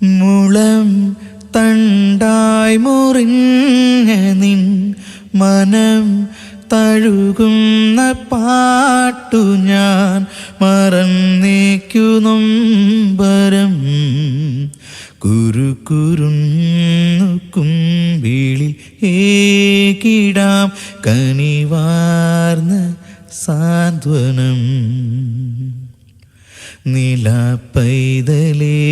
മുളം തണ്ടായി മുറിഞ്ഞ നിൻ മനം തഴുകുന്ന പാട്ടു ഞാൻ മറന്നേക്കുന്നും പരം കുരുക്കുരുന്നു കുമ്പിളിൽ ഏകിടാം കനിവാർന്ന സാന്ത്വനം. നില പൈതലേ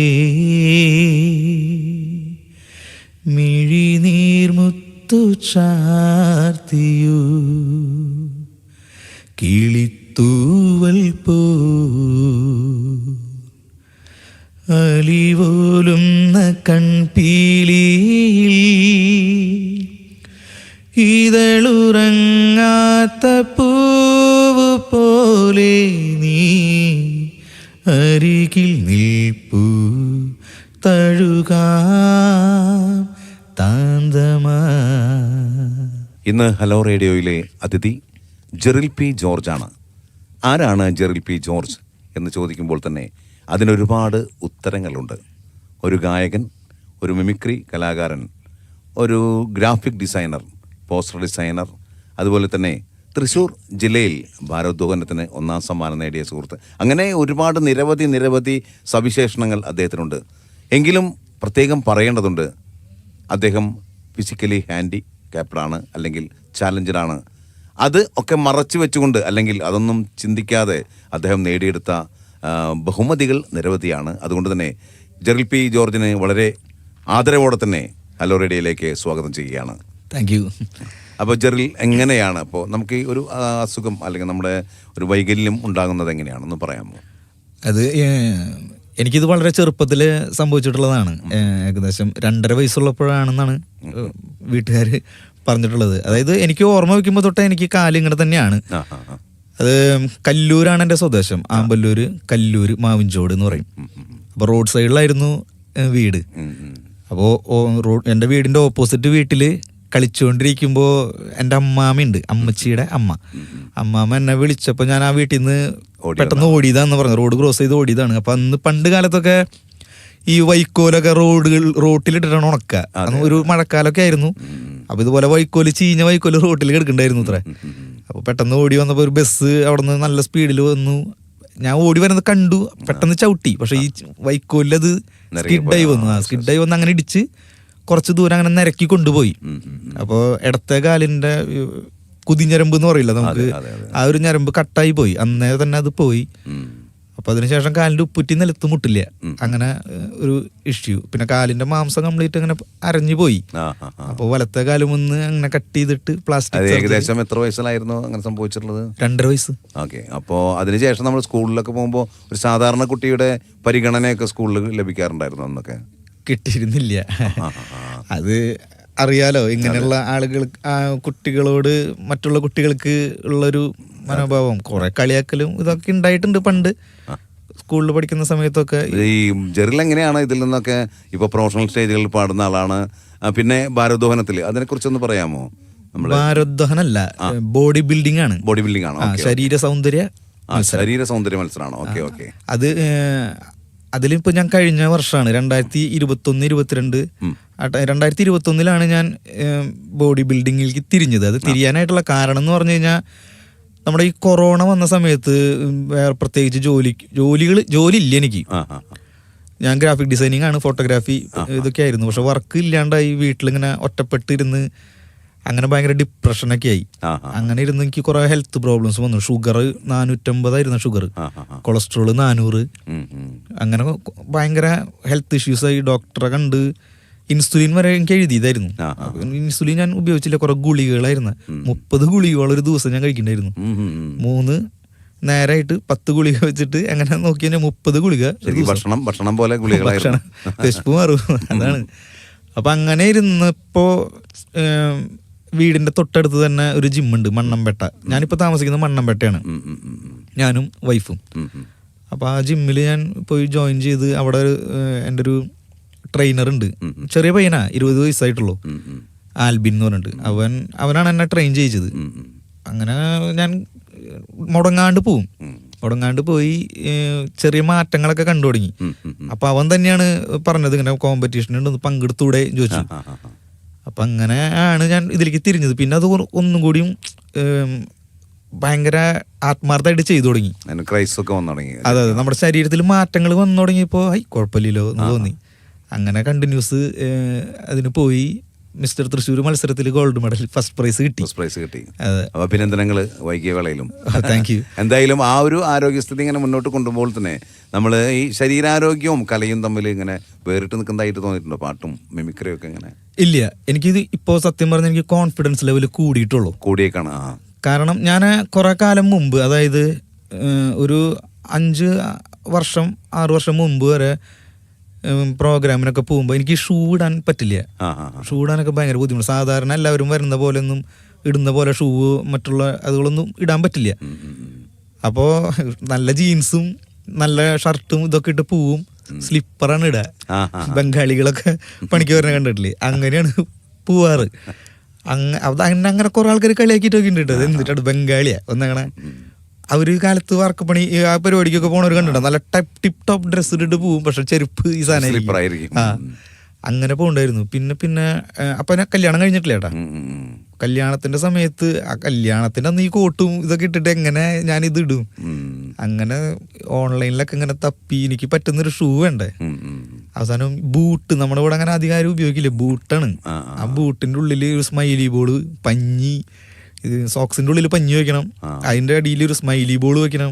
മിഴിനീർമുത്തു ചാർത്തിയു. കിളിത്തൂവൽ പോ അലിപോലുന്ന തഴുകാ ഇന്ന് ഹലോ റേഡിയോയിലെ അതിഥി ജെറിൽ പി ജോർജാണ് ആരാണ് ജെറിൽ പി ജോർജ് എന്ന് ചോദിക്കുമ്പോൾ തന്നെ അതിനൊരുപാട് ഉത്തരങ്ങളുണ്ട്. ഒരു ഗായകൻ ഒരു മിമിക്രി കലാകാരൻ ഒരു ഗ്രാഫിക് ഡിസൈനർ പോസ്റ്റർ ഡിസൈനർ അതുപോലെ തന്നെ തൃശ്ശൂർ ജില്ലയിൽ ഭാരോദ്വഹനത്തിന് ഒന്നാം സമ്മാനം നേടിയ സുഹൃത്ത്. അങ്ങനെ ഒരുപാട് നിരവധി നിരവധി സവിശേഷണങ്ങൾ അദ്ദേഹത്തിനുണ്ട്. എങ്കിലും പ്രത്യേകം പറയേണ്ടതുണ്ട്. അദ്ദേഹം ഫിസിക്കലി ഹാൻഡി ക്യാപ്ഡാണ് അല്ലെങ്കിൽ ചാലഞ്ചറാണ് അത് ഒക്കെ മറച്ചു വെച്ചുകൊണ്ട് അല്ലെങ്കിൽ അതൊന്നും ചിന്തിക്കാതെ അദ്ദേഹം നേടിയെടുത്ത ബഹുമതികൾ നിരവധിയാണ്. അതുകൊണ്ട് തന്നെ ജെറിൽ പി ജോർജിന് വളരെ ആദരവോടെ തന്നെ ഹലോ റേഡിയോയിലേക്ക് സ്വാഗതം ചെയ്യുകയാണ്. താങ്ക് യു അപ്പോൾ ജെറിൽ എങ്ങനെയാണ്? അപ്പോൾ നമുക്ക് ഈ ഒരു അസുഖം അല്ലെങ്കിൽ നമ്മുടെ ഒരു വൈകല്യം ഉണ്ടാകുന്നത് എങ്ങനെയാണെന്ന് പറയാമോ? അത് എനിക്കിത് വളരെ ചെറുപ്പത്തിൽ സംഭവിച്ചിട്ടുള്ളതാണ്. ഏകദേശം രണ്ടര വയസ്സുള്ളപ്പോഴാണെന്നാണ് വീട്ടുകാർ പറഞ്ഞിട്ടുള്ളത്. അതായത് എനിക്ക് ഓർമ്മ വയ്ക്കുമ്പോൾ തൊട്ടേ എനിക്ക് കാൽ ഇങ്ങനെ തന്നെയാണ്. അത് കല്ലൂരാണ് എന്റെ സ്വദേശം. ആമ്പല്ലൂർ കല്ലൂർ മാവിൻചോട് എന്ന് പറയും. അപ്പോൾ റോഡ് സൈഡിലായിരുന്നു വീട്. അപ്പോൾ റോഡ് എന്റെ വീടിന്റെ ഓപ്പോസിറ്റ് വീട്ടിൽ കളിച്ചുകൊണ്ടിരിക്കുമ്പോൾ എന്റെ അമ്മാമ്മയുണ്ട് അമ്മച്ചിയുടെ അമ്മ. അമ്മാമ്മ എന്നെ വിളിച്ചപ്പോൾ ഞാൻ ആ വീട്ടിൽ നിന്ന് പെട്ടെന്ന് ഓടിയതാന്ന് പറഞ്ഞു. റോഡ് ക്രോസ് ചെയ്ത് ഓടിയതാണ്. അപ്പൊ അന്ന് പണ്ട് കാലത്തൊക്കെ ഈ വൈക്കോലൊക്കെ റോഡുകൾ റോട്ടിലിട്ടിട്ടാണ് ഉണക്കുക അന്ന് ഒരു മഴക്കാലൊക്കെ ആയിരുന്നു. അപ്പൊ ഇതുപോലെ വൈക്കോൽ ചീഞ്ഞ വൈക്കോൽ റോട്ടിൽ കിടക്കണ്ടായിരുന്നു അത്ര അപ്പൊ പെട്ടെന്ന് ഓടി വന്നപ്പോൾ ഒരു ബസ് അവിടെ നിന്ന് നല്ല സ്പീഡിൽ വന്നു. ഞാൻ ഓടി വരുന്നത് കണ്ടു. പെട്ടെന്ന് ചവിട്ടി. പക്ഷെ ഈ വൈക്കോലത് സ്കിഡായി വന്നു. ആ സ്കിഡായി വന്ന് അങ്ങനെ ഇടിച്ച് കുറച്ച് ദൂരം അങ്ങനെ നിരക്കി കൊണ്ടുപോയി. അപ്പോൾ ഇടത്തെ കാലിന്റെ ഈ കുതിഞ്ഞരമ്പ് എന്ന് പറയില്ല നമുക്ക്. ആ ഒരു ഞരമ്പ് കട്ടായി പോയി. അന്നേ തന്നെ അത് പോയി. അപ്പൊ അതിനുശേഷം കാലിന്റെ ഉപ്പുറ്റി നിലത്ത് മുട്ടില്ല. അങ്ങനെ ഒരു ഇഷ്യൂ പിന്നെ കാലിന്റെ മാംസം കംപ്ലീറ്റ് അങ്ങനെ അരഞ്ഞു പോയി. അപ്പൊ വലത്തെ കാലും ഒന്ന് അങ്ങനെ കട്ട് ചെയ്തിട്ട് പ്ലാസ്റ്റിക് ഏകദേശം എത്ര വയസ്സിലായിരുന്നു അങ്ങനെ സംഭവിച്ചിട്ടുള്ളത്? രണ്ടര വയസ്സ്. ഓക്കെ. അപ്പോ അതിനുശേഷം നമ്മൾ സ്കൂളിലൊക്കെ പോകുമ്പോൾ ഒരു സാധാരണ കുട്ടിയുടെ പരിഗണനയൊക്കെ സ്കൂളിൽ ലഭിക്കാറുണ്ടായിരുന്നു അന്നൊക്കെ? കിട്ടിയിരുന്നില്ല. അത് അറിയാലോ? ഇങ്ങനെയുള്ള ആളുകൾ കുട്ടികളോട് മറ്റുള്ള കുട്ടികൾക്ക് ഉള്ളൊരു മനോഭാവം. കുറെ കളിയാക്കലും ഇതൊക്കെ ഉണ്ടായിട്ടുണ്ട് പണ്ട്. സ്കൂളിൽ പഠിക്കുന്ന സമയത്തൊക്കെ. ഈ ജെറിൽ എങ്ങനെയാണ് ഇതിൽ നിന്നൊക്കെ ഇപ്പൊ പ്രൊഫഷണൽ സ്റ്റേജുകളിൽ പാടുന്ന ആളാണ്? പിന്നെ ഭാരോദ്വഹനത്തിൽ അതിനെ കുറിച്ചൊന്ന് പറയാമോ ഭാരോദ്വഹനല്ല ബോഡി ബിൽഡിംഗ് ആണ്. ബോഡി ബിൽഡിംഗ് ആണോ? ശരീര സൗന്ദര്യ ശരീര സൗന്ദര്യ മത്സരമാണോ. Okay okay. അത് അതിലിപ്പോ ഞാൻ കഴിഞ്ഞ വർഷമാണ് രണ്ടായിരത്തി ഇരുപത്തൊന്ന് ഇരുപത്തിരണ്ട്. രണ്ടായിരത്തി ഇരുപത്തൊന്നിലാണ് ഞാൻ ബോഡി ബിൽഡിങ്ങിലേക്ക് തിരിഞ്ഞത്. അത് തിരിയാനായിട്ടുള്ള കാരണം എന്ന് പറഞ്ഞു കഴിഞ്ഞാൽ നമ്മുടെ ഈ കൊറോണ വന്ന സമയത്ത് വേറെ പ്രത്യേകിച്ച് ജോലി ജോലികൾ ജോലി ഇല്ല എനിക്ക്. ഞാൻ ഗ്രാഫിക് ഡിസൈനിങ് ആണ് ഫോട്ടോഗ്രാഫി ഇതൊക്കെ ആയിരുന്നു. പക്ഷെ വർക്ക് ഇല്ലാണ്ടായി വീട്ടിലിങ്ങനെ ഒറ്റപ്പെട്ടിരുന്ന് അങ്ങനെ ഭയങ്കര ഡിപ്രഷനൊക്കെ ആയി. അങ്ങനെ ഇരുന്ന് എനിക്ക് കുറെ ഹെൽത്ത് പ്രോബ്ലംസ് വന്നു. ഷുഗർ നാനൂറ്റമ്പതായിരുന്നു ഷുഗർ കൊളസ്ട്രോൾ. നാനൂറ്. അങ്ങനെ ഭയങ്കര ഹെൽത്ത് ഇഷ്യൂസ് ആയി. ഡോക്ടറെ കണ്ട് ഇൻസുലിൻ വരെ എനിക്ക് എഴുതിയതായിരുന്നു. ഇൻസുലിൻ ഞാൻ ഉപയോഗിച്ചില്ല. കുറെ ഗുളികകളായിരുന്നു. മുപ്പത് ഗുളികകൾ ഒരു ദിവസം ഞാൻ കഴിക്കണ്ടായിരുന്നു. മൂന്ന് നേരായിട്ട് പത്ത് ഗുളിക വെച്ചിട്ട് അങ്ങനെ നോക്കി കഴിഞ്ഞാൽ മുപ്പത് ഗുളിക. ഭക്ഷണം ഭക്ഷണം പോലെ ഭക്ഷണം. വിശപ്പ് മാറും. അതാണ്. അപ്പൊ അങ്ങനെ ഇരുന്നപ്പോ വീടിന്റെ തൊട്ടടുത്ത് തന്നെ ഒരു ജിമ്മുണ്ട് മണ്ണമ്പേട്ട. ഞാനിപ്പോ താമസിക്കുന്നത് മണ്ണമ്പേട്ടയാണ്. ഞാനും വൈഫും. അപ്പോൾ ആ ജിമ്മിൽ ഞാൻ പോയി ജോയിൻ ചെയ്ത് അവിടെ എന്റെ ഒരു ട്രെയിനർ ഉണ്ട് ചെറിയ പയ്യനാ ഇരുപത് വയസ്സായിട്ടുള്ളൂ. ആൽബിൻ എന്ന് പറഞ്ഞിട്ട്. അവൻ അവനാണ് എന്നെ ട്രെയിൻ ചെയ്യിച്ചത്. അങ്ങനെ ഞാൻ മുടങ്ങാണ്ട് പോവും. മുടങ്ങാണ്ട് പോയി ചെറിയ മാറ്റങ്ങളൊക്കെ കണ്ടു തുടങ്ങി. അപ്പൊ അവൻ തന്നെയാണ് പറഞ്ഞത് ഇങ്ങനെ കോമ്പറ്റീഷൻ പങ്കെടുത്തൂടെ ചോദിച്ചു. അപ്പൊ അങ്ങനെ ആണ് ഞാൻ ഇതിലേക്ക് തിരിഞ്ഞത്. പിന്നെ അത് ഒന്നും കൂടിയും ഭയങ്കര ആത്മാർത്ഥമായിട്ട് ചെയ്തു തുടങ്ങി. ക്രൈസ്റ്റൊക്കെ വന്നു തുടങ്ങി. അതെ അതെ. നമ്മുടെ ശരീരത്തിൽ മാറ്റങ്ങൾ വന്നു തുടങ്ങിയപ്പോൾ ഐ കുഴപ്പമില്ലല്ലോ എന്ന് തോന്നി. അങ്ങനെ കണ്ടിന്യൂസ് അതിന് പോയി. മിസ്റ്റർ തൃശ്ശൂർ മത്സരത്തിൽ ഗോൾഡ് മെഡൽ ഫസ്റ്റ് പ്രൈസ് കിട്ടി. ഫസ്റ്റ് പ്രൈസ് കിട്ടി. അഭിനന്ദനങ്ങൾ വൈകിയ വേളയിലും താങ്ക് യു എന്തായാലും ആ ഒരു ആരോഗ്യസ്ഥിതി ഇങ്ങനെ മുന്നോട്ട് കൊണ്ടുപോകുമ്പോൾ തന്നെ നമ്മൾ ഈ ശരീരാരോഗ്യവും കലയും തമ്മിൽ ഇങ്ങനെ വേറിട്ട് നിൽക്കുന്നതായിട്ട് തോന്നിയിട്ടുണ്ടോ? പാട്ടും മിമിക്രിയും ഒക്കെ ഇങ്ങനെ? ഇല്ല. എനിക്കിത് ഇപ്പോൾ സത്യം പറഞ്ഞാൽ എനിക്ക് കോൺഫിഡൻസ് ലെവൽ കൂടിയിട്ടുള്ളൂ. കൂടിയേക്കാണ് കാരണം ഞാൻ കുറെ കാലം മുമ്പ് അതായത് ഒരു അഞ്ച് വർഷം ആറ് വർഷം മുമ്പ് വരെ പ്രോഗ്രാമിനൊക്കെ പോകുമ്പോൾ എനിക്ക് ഷൂ ഇടാൻ പറ്റില്ല. ഷൂ ഇടാനൊക്കെ ഭയങ്കര ബുദ്ധിമുട്ട്. സാധാരണ എല്ലാവരും വരുന്ന പോലെ ഒന്നും ഇടുന്ന പോലെ ഷൂ മറ്റുള്ള അതുകളൊന്നും ഇടാൻ പറ്റില്ല. അപ്പോൾ നല്ല ജീൻസും നല്ല ഷർട്ടും ഇതൊക്കെ ഇട്ട് പോവും. സ്ലിപ്പറാണ് ഇടുക ബംഗാളികളൊക്കെ പണിക്ക് വരുന്ന കണ്ടിട്ടില്ലേ? അങ്ങനെയാണ് പോവാറ്. അങ്ങ അങ്ങനെ അങ്ങനെ കുറെ ആൾക്കാർ കളിയാക്കിയിട്ടൊക്കെ ഉണ്ട് കേട്ടോ. എന്നിട്ടാണ് ബംഗാളിയാ. ഒന്നങ്ങനെ അവർ കാലത്ത് വർക്കപ്പണി ഈ ആ പരിപാടിക്കൊക്കെ പോണവർ കണ്ടിട്ടുണ്ടോ? നല്ല ടൈപ്പ് ടിപ് ടോപ്പ് ഡ്രസ്സ് ഇട്ടിട്ട് പോവും. പക്ഷെ ചെരുപ്പ് ഈ സാധനം ആ. അങ്ങനെ പോകണ്ടായിരുന്നു. പിന്നെ പിന്നെ അപ്പൊ ഞാൻ കല്യാണം കഴിഞ്ഞിട്ടില്ല ഉം. കല്യാണത്തിന്റെ സമയത്ത് ആ കല്യാണത്തിന്റെ അന്ന് ഈ കോട്ടും ഇതൊക്കെ ഇട്ടിട്ട് എങ്ങനെ ഞാൻ ഇത് ഇടും? അങ്ങനെ ഓൺലൈനിലൊക്കെ ഇങ്ങനെ തപ്പി എനിക്ക് പറ്റുന്നൊരു ഷൂ വേണ്ടേ. അവസാനം ബൂട്ട് നമ്മുടെ ഇവിടെ അങ്ങനെ അധികാരം ഉപയോഗിക്കില്ലേ. ബൂട്ടാണ്. ആ, ബൂട്ടിന്റെ ഉള്ളിൽ ഒരു സ്മൈലി ബോൾ പഞ്ഞി ഇത് സോക്സിന്റെ ഉള്ളിൽ പഞ്ഞു വെക്കണം. അതിന്റെ അടിയിൽ ഒരു സ്മൈലി ബോൾ വെക്കണം.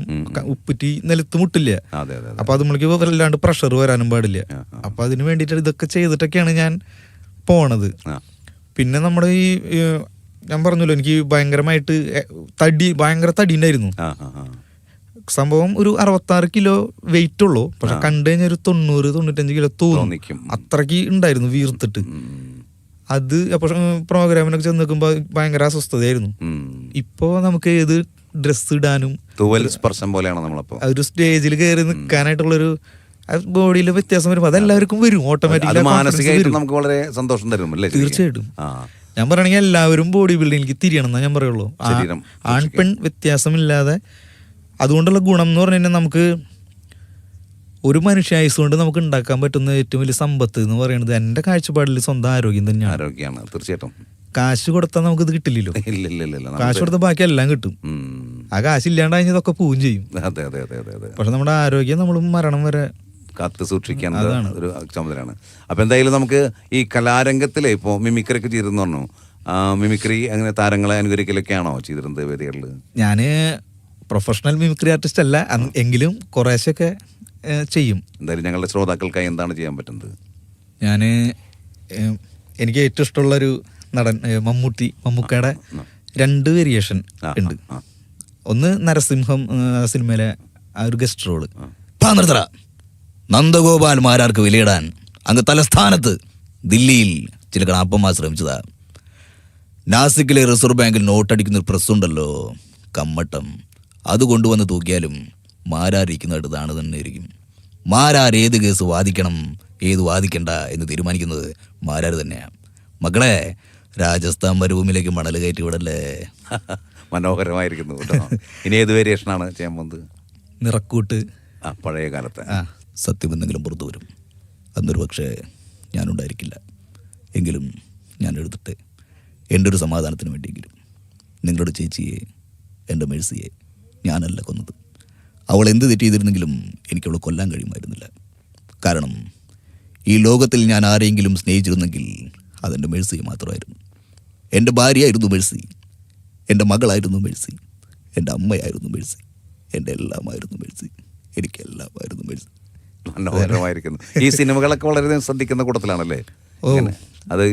ഉപ്പിറ്റി നിലത്ത് മുട്ടില്ല. അപ്പൊ അത് നമ്മൾക്ക് വല്ലാണ്ട് പ്രഷർ വരാനും പാടില്ല. അപ്പൊ അതിന് വേണ്ടിയിട്ട് ഇതൊക്കെ ചെയ്തിട്ടൊക്കെയാണ് ഞാൻ പോണത്. പിന്നെ നമ്മുടെ ഈ ഞാൻ പറഞ്ഞല്ലോ എനിക്ക് ഭയങ്കരമായിട്ട് തടി ഭയങ്കര തടി ഉണ്ടായിരുന്നു. സംഭവം ഒരു അറുപത്താറ് കിലോ വെയിറ്റ് ഉള്ളൂ. പക്ഷെ കണ്ടു കഴിഞ്ഞാൽ ഒരു തൊണ്ണൂറ് തൊണ്ണൂറ്റഞ്ച് കിലോ തോന്നും. തോന്നിക്കും. അത്രയ്ക്ക് ഉണ്ടായിരുന്നു വീർത്തിട്ട്. അത് അപ്പോൾ പ്രോഗ്രാമിനൊക്കെ ചെന്ന് നിൽക്കുമ്പോൾ ഭയങ്കര അസ്വസ്ഥതയായിരുന്നു. ഇപ്പോൾ നമുക്ക് ഏത് ഡ്രസ്സ് ഇടാനും സ്പർശം പോലെയാണ് നമ്മളപ്പോൾ. ഒരു സ്റ്റേജിൽ കയറി നിൽക്കാനായിട്ടുള്ളൊരു ബോഡിയിലെ വ്യത്യാസം വരുമ്പോൾ അതെല്ലാവർക്കും വരും ഓട്ടോമാറ്റിക്കലി മാനസികമായിട്ട് നമുക്ക് വളരെ സന്തോഷം തരും അല്ലേ ശരിക്കും? തീർച്ചയായിട്ടും. ഞാൻ പറയണെങ്കിൽ എല്ലാവരും ബോഡി ബിൽഡിങ്ങിലേക്ക് തിരിയണം എന്നാ ഞാൻ പറയുള്ളൂ. ആൺപെൺ ശരീരം ആൺ പെൺ വ്യത്യാസമില്ലാതെ അതുകൊണ്ടുള്ള ഗുണം എന്ന് പറഞ്ഞു കഴിഞ്ഞാൽ നമുക്ക് ഒരു മനുഷ്യായുസ് കൊണ്ട് നമുക്ക് ഉണ്ടാക്കാൻ പറ്റുന്ന ഏറ്റവും വലിയ സമ്പത്ത് എന്ന് പറയുന്നത് എന്റെ കാഴ്ചപ്പാടിൽ സ്വന്തം ആരോഗ്യം തന്നെയാണ്. ആരോഗ്യമാണ് തീർച്ചയായിട്ടും. കാശ് കൊടുത്താൽ നമുക്ക് ഇത് കിട്ടില്ലല്ലോ. കാശ് കൊടുത്ത കൊടുത്താൽ ബാക്കി എല്ലാം കിട്ടും. ആ കാശ് ഇല്ലാണ്ട് കഴിഞ്ഞാൽ ഇതൊക്കെ പോവുകയും ചെയ്യും. അതെ അതെ അതെ അതെ പക്ഷെ നമ്മുടെ ആരോഗ്യം നമ്മൾ മരണം വരെ കാത്തു സൂക്ഷിക്കാൻ ഒരു ചുമതലയാണ്. അപ്പൊ എന്തായാലും നമുക്ക് ഈ കലാരംഗത്തിലെ ഇപ്പോൾ മിമിക്രി ഒക്കെ ചെയ്തെന്ന് പറഞ്ഞു മിമിക്രി അങ്ങനെ താരങ്ങളെ അനുകരിക്കലൊക്കെയാണോ ചെയ്തിരുന്നത് വേദികളിൽ ഞാൻ പ്രൊഫഷണൽ മിമിക്രി ആർട്ടിസ്റ്റ് അല്ല. എങ്കിലും കുറേശ്ശൊക്കെ ചെയ്യും. എന്തായാലും ഞങ്ങളുടെ ശ്രോതാക്കൾക്കായി എന്താണ് ചെയ്യാൻ പറ്റുന്നത്? ഞാൻ എനിക്ക് ഏറ്റവും ഇഷ്ടമുള്ളൊരു നടൻ മമ്മൂട്ടി മമ്മൂക്കയുടെ രണ്ട് വേരിയേഷൻ ഉണ്ട്. ഒന്ന് നരസിംഹം സിനിമയിലെ ആ ഒരു ഗസ്റ്റ് റോൾ നിർത്തറ നന്ദഗോപാൽ മാരാർക്ക് വിലയിടാൻ അങ്ങ് തലസ്ഥാനത്ത് ദില്ലിയിൽ ചില കണാപ്പന്മാർ ശ്രമിച്ചതാ. നാസിക്കിലെ റിസർവ് ബാങ്കിൽ നോട്ടടിക്കുന്ന ഒരു പ്രസ്സുണ്ടല്ലോ കമ്മട്ടം. അത് കൊണ്ടുവന്ന് തൂക്കിയാലും മാരാരിക്കുന്നതായിട്ട് താണ് തന്നെ ഇരിക്കും മാരാർ ഏത് കേസ് വാദിക്കണം? ഏത് വാദിക്കണ്ട എന്ന് തീരുമാനിക്കുന്നത് മാരാർ തന്നെയാണ് മക്കളെ രാജസ്ഥാൻ മരുഭൂമിയിലേക്ക് മണൽ കയറ്റി വിടല്ലേ? മനോഹരമായിരിക്കുന്നു കേട്ടോ. ഇനി ഏത് വേരിയേഷനാണ് ചെയ്യാൻ പോകുന്നത്? നിറക്കൂട്ട്. ആ പഴയ കാലത്തെ. ആ സത്യം എന്തെങ്കിലും പുറത്തു വരും. അന്നൊരു പക്ഷേ ഞാനുണ്ടായിരിക്കില്ല. എങ്കിലും ഞാൻ എടുത്തിട്ട് എന്റെ ഒരു സമാധാനത്തിന് വേണ്ടിയെങ്കിലും. നിങ്ങളുടെ ചേച്ചിയെ എന്റെ മേഴ്സിയെ ഞാനല്ല കൊന്നത്. അവൾ എന്ത് തെറ്റ് ചെയ്തിരുന്നെങ്കിലും എനിക്കവളെ കൊല്ലാൻ കഴിയുമായിരുന്നില്ല. കാരണം ഈ ലോകത്തിൽ ഞാൻ ആരെങ്കിലും സ്നേഹിച്ചിരുന്നെങ്കിൽ അതെന്റെ മേഴ്സിയെ മാത്രമായിരുന്നു. എന്റെ ഭാര്യയായിരുന്നു മേഴ്സി എന്റെ മകളായിരുന്നു മേഴ്സി എന്റെ അമ്മയായിരുന്നു മേഴ്സി എന്റെ എല്ലാമായിരുന്നു മേഴ്സി എനിക്കെല്ലാമായിരുന്നു മേഴ്സി. മനോഹരമായിരിക്കുന്നു. ഈ സിനിമകളൊക്കെ വളരെ ശ്രദ്ധിക്കുന്ന കൂട്ടത്തിലാണല്ലേ. ഇങ്ങനെ. അത്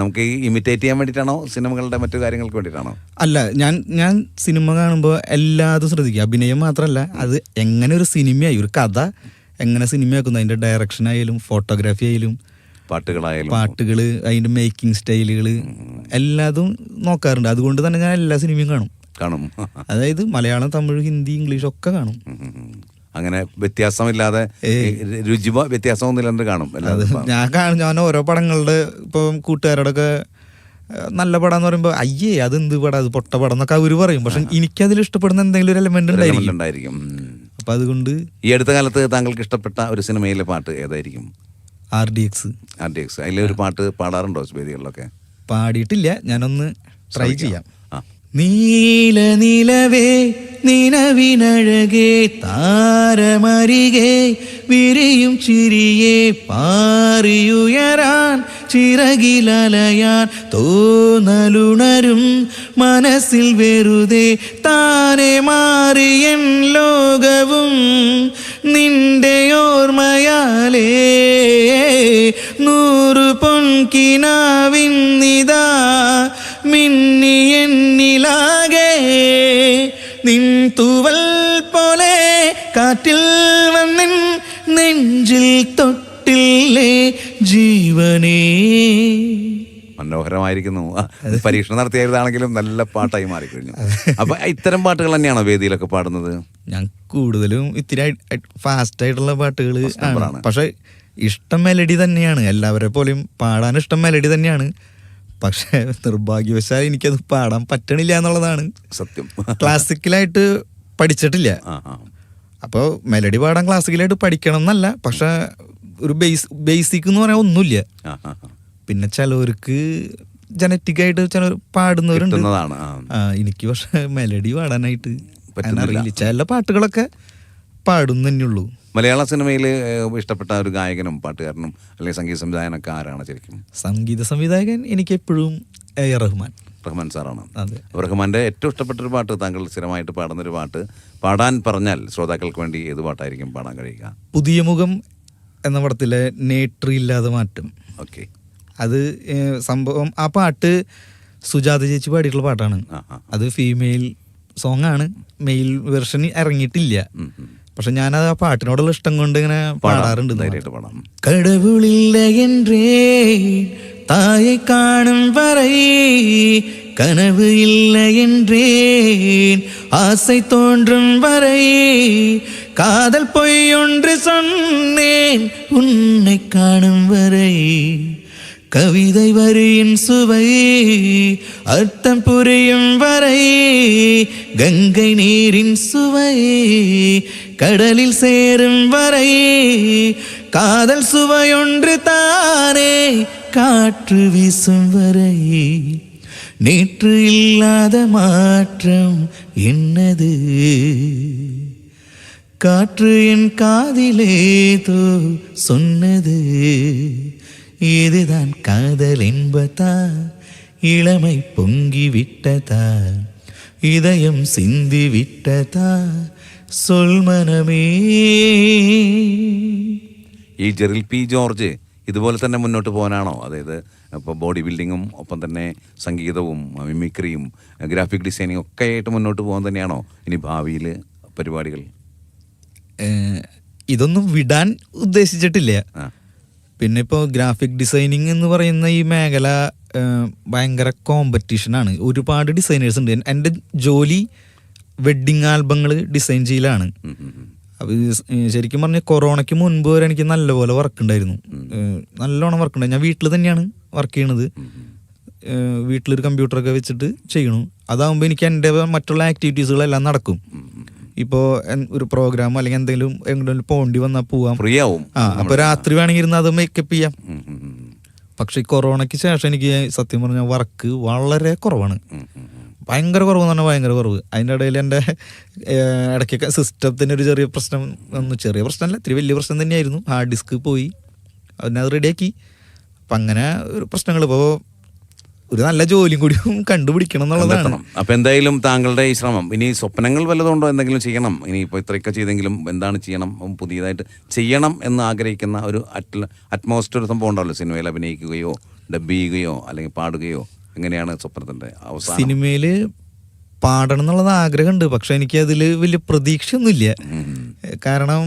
നമുക്ക് ഇമിറ്റേറ്റ് ചെയ്യാൻ വേണ്ടിയിട്ടാണോ? സിനിമകളുടെ മറ്റു കാര്യങ്ങൾക്ക് വേണ്ടിയിട്ടാണോ? അല്ല ഞാൻ ഞാൻ സിനിമ കാണുമ്പോൾ എല്ലാതും ശ്രദ്ധിക്കും. അഭിനയം മാത്രമല്ല അത് എങ്ങനെ ഒരു സിനിമയായി ഒരു കഥ എങ്ങനെ സിനിമയാക്കുന്നു അതിന്റെ ഡയറക്ഷൻ ആയാലും ഫോട്ടോഗ്രാഫി ആയാലും പാട്ടുകളായാലും. പാട്ടുകൾ അതിന്റെ മേക്കിംഗ് സ്റ്റൈലുകൾ എല്ലാതും നോക്കാറുണ്ട്. അതുകൊണ്ട് തന്നെ ഞാൻ എല്ലാ സിനിമയും കാണും. കാണും. അതായത് മലയാളം തമിഴ് ഹിന്ദി ഇംഗ്ലീഷ് ഒക്കെ കാണും. അങ്ങനെ വ്യത്യാസമില്ലാതെ. രുചി വ്യത്യാസമൊന്നും ഇല്ലാണ്ട് കാണും ഞാൻ കാണും. ഞാൻ ഓരോ പടങ്ങളുടെ ഇപ്പം കൂട്ടുകാരോടൊക്കെ നല്ല പടം എന്ന് പറയുമ്പോൾ അയ്യേ അത് എന്ത് പടം? അത് പൊട്ട പടം എന്നൊക്കെ അവർ പറയും. പക്ഷെ എനിക്കതിൽ ഇഷ്ടപ്പെടുന്ന എന്തെങ്കിലും ഒരു എലമെന്റ് ഉണ്ടായിരിക്കും. അപ്പൊ അതുകൊണ്ട് ഈ അടുത്ത കാലത്ത് താങ്കൾക്ക് ഇഷ്ടപ്പെട്ട ഒരു സിനിമയിലെ പാട്ട് ഏതായിരിക്കും? R D X. R D X. അതിലെ ഒരു പാട്ട് പാടാറുണ്ടോ? വേദികളിലൊക്കെ? പാടിയിട്ടില്ല. ഞാനൊന്ന് ട്രൈ ചെയ്യാം. നീല നിലവേ നിലവിനഴകേ താരമരികെ വിരിയും ചിരിയെ പാറിയുയരാൻ ചിറകിലലയാൻ തോന്നലുണരും മനസ്സിൽ വെറുതെ താനെ മാറിയൻ ലോകവും നിന്റെ ഓർമ്മയാലേ. നൂറു പൊൻകിനാവിന്നിതാ മിന്നി എന്നിലാകെ നിൻ തൂവൽ പോലെ കാറ്റിൽ വന്നിൻ നെഞ്ചിൽ തൊട്ടില്ലേ ജീവനേ. മനോഹരമായിരിക്കുന്നു. പരീക്ഷണം നടത്തിയതാണെങ്കിലും നല്ല പാട്ടായി മാറിക്കഴിഞ്ഞു. അപ്പൊ ഇത്തരം പാട്ടുകൾ തന്നെയാണോ വേദിയിലൊക്കെ പാടുന്നത്? ഞാൻ കൂടുതലും ഇത്തിരി ഫാസ്റ്റ് ആയിട്ടുള്ള പാട്ടുകൾ. പക്ഷെ ഇഷ്ടം മെലഡി തന്നെയാണ്. എല്ലാവരെ പോലെയും പാടാൻ ഇഷ്ടം മെലഡി തന്നെയാണ്. പക്ഷെ നിർഭാഗ്യവശാൽ എനിക്കത് പാടാൻ പറ്റണില്ല എന്നുള്ളതാണ്. സത്യം. ക്ലാസിക്കലായിട്ട് പഠിച്ചിട്ടില്ല. അപ്പോൾ മെലഡി പാടാൻ ക്ലാസിക്കലായിട്ട് പഠിക്കണം എന്നല്ല പക്ഷെ ഒരു ബേസ് ബേസിക് എന്ന് പറയാൻ ഒന്നുമില്ല. പിന്നെ ചിലവർക്ക് ജനറ്റിക് ആയിട്ട് ചില പാടുന്നവരുണ്ട്. എനിക്ക് പക്ഷെ മെലഡി പാടാനായിട്ട്. അറിയില്ല. ചില പാട്ടുകളൊക്കെ പാടുന്നു തന്നെയുള്ളൂ. മലയാള സിനിമയിൽ ഇഷ്ടപ്പെട്ട ഒരു ഗായകനും പാട്ടുകാരനും അല്ലെങ്കിൽ സംഗീത സംവിധായകനൊക്കെ ആരാണ് ശരിക്കും? സംഗീത സംവിധായകൻ എനിക്ക് എപ്പോഴും എ ആർ റഹ്മാൻ. റഹ്മാൻ സാറാണ്. റഹ്മാന്റെ ഏറ്റവും ഇഷ്ടപ്പെട്ട ഒരു പാട്ട് താങ്കൾ സ്ഥിരമായിട്ട് പാടുന്ന ഒരു പാട്ട് പാടാൻ പറഞ്ഞാൽ ശ്രോതാക്കൾക്ക് വേണ്ടി ഏത് പാട്ടായിരിക്കും പാടാൻ കഴിയുക? പുതിയ മുഖം എന്ന പടത്തിലെ നേട്രിയില്ലാതെ മാറ്റം. ഓക്കെ. അത് സംഭവം ആ പാട്ട് സുജാത ചേച്ചി പാടിയിട്ടുള്ള പാട്ടാണ്. അത് ഫീമെയിൽ സോങ് ആണ് മെയിൽ വെർഷൻ ഇറങ്ങിയിട്ടില്ല. പക്ഷെ ഞാനത് ആ പാട്ടിനോടുള്ള ഇഷ്ടം കൊണ്ട് ഇങ്ങനെ പാടാം പാടാറുണ്ട് എന്ന് ധൈര്യമായിട്ട് പാടാം கடவுளில்லை என்றே தாயை காணும் வரை கனவு இல்லை என்றேன் ஆசை தோன்றும் வரை காதல் பொய்யொன்று சொன்னேன் உன்னை காணும் வரை கவிதை வரியின் சுவை அர்த்தம் புரியும் வரை கங்கை நீரின் சுவை கடலில் சேரும் வரை காதல் சுவையொன்று தானே காற்று வீசும் வரை. நேற்று இல்லாத மாற்றம் என்னது? காற்று என் காதிலேதோ சொன்னது. இதுதான் காதல் என்பதா இளமை பொங்கி விட்டதா இதயம் சிந்தி விட்டதா சொல் மனமே ഈ ജെറിൽ പി ജോർജ് ഇതുപോലെ തന്നെ മുന്നോട്ട് പോകാനാണോ അതായത് ഇപ്പോൾ ബോഡി ബിൽഡിങ്ങും ഒപ്പം തന്നെ സംഗീതവും മിമിക്രിയും ഗ്രാഫിക് ഡിസൈനിങ് ഒക്കെ ആയിട്ട് മുന്നോട്ട് പോകാൻ തന്നെയാണോ ഇനി ഭാവിയിൽ പരിപാടികൾ ഏഹ് ഇതൊന്നും വിടാൻ ഉദ്ദേശിച്ചിട്ടില്ല ആ പിന്നെ ഇപ്പോൾ ഗ്രാഫിക് ഡിസൈനിങ് എന്ന് പറയുന്ന ഈ മേഖല ഭയങ്കര കോമ്പറ്റീഷനാണ് ഒരുപാട് ഡിസൈനേഴ്സ് ഉണ്ട്. എൻ- എന്റെ ജോലി വെഡ്ഡിങ് ആൽബങ്ങൾ ഡിസൈൻ ചെയ്യലാണ്. ശരിക്കും പറഞ്ഞ കൊറോണയ്ക്ക് മുൻപ് വരെ എനിക്ക് നല്ലപോലെ വർക്ക് ഉണ്ടായിരുന്നു. നല്ലോണം വർക്ക് ഉണ്ടായി. ഞാൻ വീട്ടിൽ തന്നെയാണ് വർക്ക് ചെയ്യണത്. വീട്ടിലൊരു കമ്പ്യൂട്ടറൊക്കെ വെച്ചിട്ട് ചെയ്യണു. അതാകുമ്പോൾ എനിക്ക് എന്റെ മറ്റുള്ള ആക്ടിവിറ്റീസുകളെല്ലാം നടക്കും. ഇപ്പോൾ ഒരു പ്രോഗ്രാം അല്ലെങ്കിൽ എന്തെങ്കിലും എങ്ങോട്ടെങ്കിലും പോണ്ടി വന്നാൽ പോവാം. ഫ്രീ ആവും. ആ അപ്പൊ രാത്രി വേണമെങ്കിൽ ഇരുന്ന് അത് മേക്കപ്പ് ചെയ്യാം. പക്ഷെ ഈ കൊറോണയ്ക്ക് ശേഷം എനിക്ക് സത്യം പറഞ്ഞാൽ വർക്ക് വളരെ കുറവാണ്. ഭയങ്കര കുറവ് തന്നെ പറഞ്ഞാൽ ഭയങ്കര കുറവ്. അതിന്റെ ഇടയിൽ എന്റെ ഇടയ്ക്കൊക്കെ സിസ്റ്റത്തിന് ഒരു ചെറിയ പ്രശ്നം ഒന്ന് ചെറിയ പ്രശ്നമല്ല ഇത്തിരി വലിയ പ്രശ്നം തന്നെയായിരുന്നു. ഹാർഡ് ഡിസ്ക് പോയി. അതിനത് റെഡിയാക്കി അപ്പം അങ്ങനെ ഒരു പ്രശ്നങ്ങൾ. ഇപ്പോൾ ഒരു നല്ല ജോലിയും കൂടി കണ്ടുപിടിക്കണം എന്നുള്ളതാണ്. അപ്പൊ എന്തായാലും താങ്കളുടെ ഈ ശ്രമം ഇനി സ്വപ്നങ്ങൾ വല്ലതുണ്ടോ എന്തെങ്കിലും ചെയ്യണം? ഇനി ഇപ്പൊ ഇത്രയൊക്കെ ചെയ്തെങ്കിലും എന്താണ് ചെയ്യണം? പുതിയതായിട്ട് ചെയ്യണം എന്ന് ആഗ്രഹിക്കുന്ന ഒരു അറ്റ്മോസ്ഫിയർ ഒരു സംഭവം ഉണ്ടാവല്ലോ സിനിമയിൽ അഭിനയിക്കുകയോ ഡബ് ചെയ്യുകയോ അല്ലെങ്കിൽ പാടുകയോ എങ്ങനെയാണ് സ്വപ്നത്തിന്റെ അവസാനം? സിനിമയിൽ പാടണം എന്നുള്ളത് ആഗ്രഹമുണ്ട്. പക്ഷെ എനിക്ക് അതിൽ വലിയ പ്രതീക്ഷയൊന്നുമില്ല. കാരണം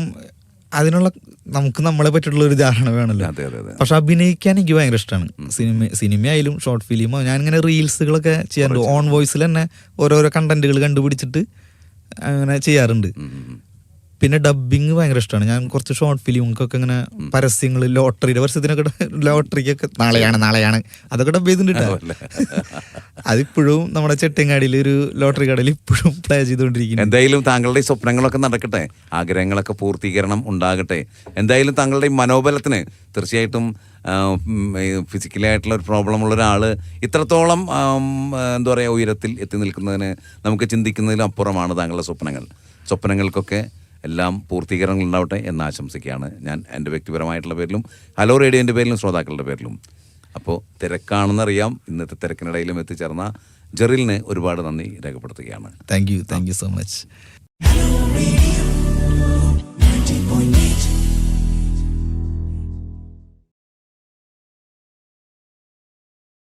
അതിനുള്ള നമുക്ക് നമ്മളെ പറ്റിയിട്ടുള്ള ഒരു ഉദാഹരണം വേണമല്ലോ അതെ അതെ അതെ. പക്ഷെ അഭിനയിക്കാൻ എനിക്ക് ഭയങ്കര ഇഷ്ടമാണ് സിനിമ സിനിമയായാലും ഷോർട്ട് ഫിലിമോ ഞാൻ ഇങ്ങനെ റീൽസുകളൊക്കെ ചെയ്യാറുണ്ട് ഓൺ വോയിസിൽ തന്നെ ഓരോരോ കണ്ടന്റുകൾ കണ്ടുപിടിച്ചിട്ട് അങ്ങനെ ചെയ്യാറുണ്ട്. പിന്നെ ഡബിങ് ഭയങ്കര ഇഷ്ടമാണ്. ഞാൻ കുറച്ച് ഷോർട്ട് ഫിലിമുകൾക്കൊക്കെ ഇങ്ങനെ പരസ്യങ്ങൾ ലോട്ടറിയുടെ പരസ്യത്തിനൊക്കെ ലോട്ടറിക്കൊക്കെ നാളെയാണ് നാളെയാണ്. അതൊക്കെ ഡബ് ചെയ്തിട്ടുണ്ട് അതിപ്പോഴും നമ്മുടെ ചെട്ടിങ്ങാടിയിൽ ഒരു ലോട്ടറി കടയിൽ ഇപ്പോഴും പ്ലേ ചെയ്തുകൊണ്ടിരിക്കുന്നു. എന്തായാലും താങ്കളുടെ ഈ സ്വപ്നങ്ങളൊക്കെ നടക്കട്ടെ. ആഗ്രഹങ്ങളൊക്കെ പൂർത്തീകരണം ഉണ്ടാകട്ടെ. എന്തായാലും താങ്കളുടെ ഈ മനോബലത്തിന് തീർച്ചയായിട്ടും ഫിസിക്കലി ആയിട്ടുള്ള ഒരു പ്രോബ്ലം ഉള്ള ഒരാൾ ഇത്രത്തോളം എന്താ പറയുക ഉയരത്തിൽ എത്തി നിൽക്കുന്നതിന് നമുക്ക് ചിന്തിക്കുന്നതിലും അപ്പുറമാണ് താങ്കളുടെ സ്വപ്നങ്ങൾ. സ്വപ്നങ്ങൾക്കൊക്കെ എല്ലാം പൂർത്തീകരണങ്ങൾ ഉണ്ടാവട്ടെ എന്ന് ആശംസിക്കുകയാണ് ഞാൻ എന്റെ വ്യക്തിപരമായിട്ടുള്ള പേരിലും ഹലോ റേഡിയോന്റെ പേരിലും ശ്രോതാക്കളുടെ പേരിലും. അപ്പോൾ തിരക്കാണെന്നറിയാം ഇന്നത്തെ തിരക്കിനിടയിലും എത്തിച്ചേർന്ന ജെറിലിന് ഒരുപാട് നന്ദി രേഖപ്പെടുത്തുകയാണ്. Thank you thank you so much Radio. 90.9